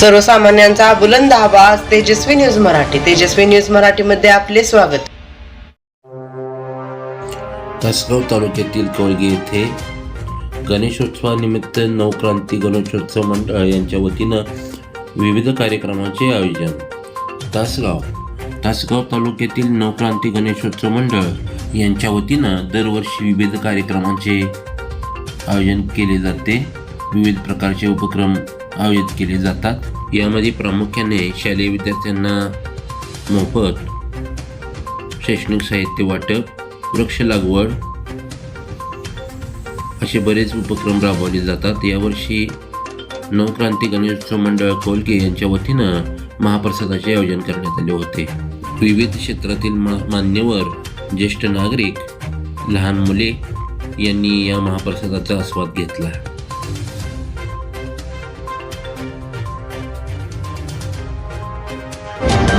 सर्वसामान्यांचा बुलंद आवाज तेजस्वी न्यूज मराठी. तेजस्वी न्यूज मराठीमध्ये आपले स्वागत. तासगाव तालुक्यातील कोळगे येथे गणेशोत्सवानिमित्त नवक्रांती गणेशोत्सव मंडळ यांच्या वतीनं विविध कार्यक्रमाचे आयोजन. तासगाव तासगाव तालुक्यातील नवक्रांती गणेशोत्सव मंडळ यांच्या वतीनं दरवर्षी विविध कार्यक्रमांचे आयोजन केले जाते. विविध प्रकारचे उपक्रम आयोजित केले जातात. यामध्ये प्रामुख्याने शालेय विद्यार्थ्यांना मोफत शैक्षणिक साहित्य वाटप वृक्ष लागवड असे बरेच उपक्रम राबवले जातात. यावर्षी नवक्रांती गणेशोत्सव मंडळ कोलके यांच्या वतीनं महाप्रसादाचे आयोजन करण्यात आले होते. विविध क्षेत्रातील मा मान्यवर ज्येष्ठ नागरिक लहान मुले यांनी या महाप्रसादाचा आस्वाद घेतला.